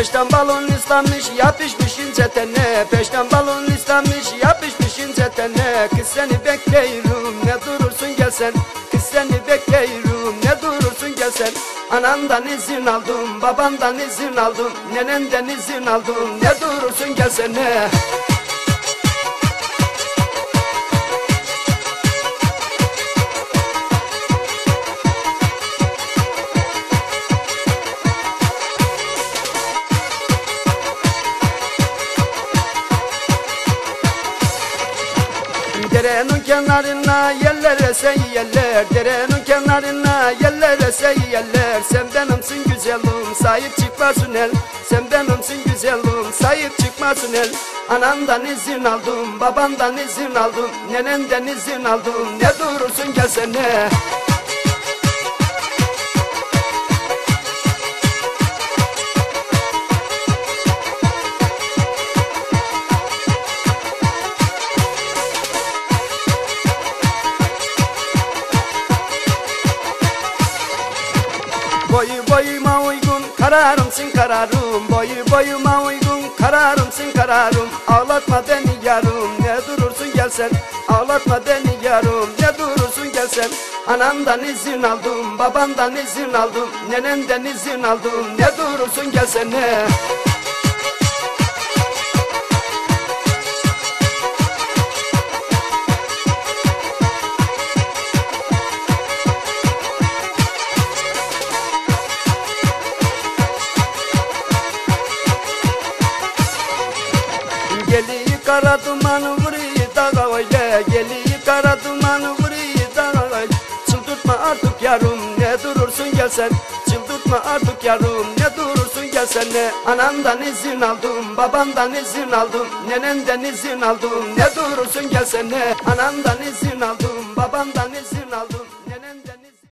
Peşten balon ıslanmış yapışmış ince tene. Peşten balon ıslanmış yapışmış ince tene. Kız seni bekliyorum ne durursun gel sen. Kız seni bekliyorum ne durursun gel sen. Anandan izin aldım babandan izin aldım Nenenden izin aldım. Ne durursun gel Derenin kenarına yerler esen yerler Derenin kenarına yerler esen yerler Sen benimsin güzelim sahip çıkmasın el. Sen benimsin güzelim sahip çıkmasın el. Anandan izin aldım babandan izin aldım Nenenden izin aldım. Ne durursun gelsene kararımsın kararım. Boyu boyuma uygun kararımsın kararım. Ağlatma beni yarım ne durursun gelsen Ağlatma beni yarım ne durursun gelsen Anamdan izin aldım babamdan izin aldım. Nenenden izin aldım ne durursun gelsene Geliyi kara duman vuruyor dağa öyle Geliyi kara duman vuruyor dağa öyle Çıldırtma artık yarım ne durursun gelsen Çıldırtma artık yarım ne durursun gelsen ne Anamdan izin aldım babamdan izin aldım Nenenden izin aldım ne durursun gelsen ne Anamdan izin aldım babamdan izin aldım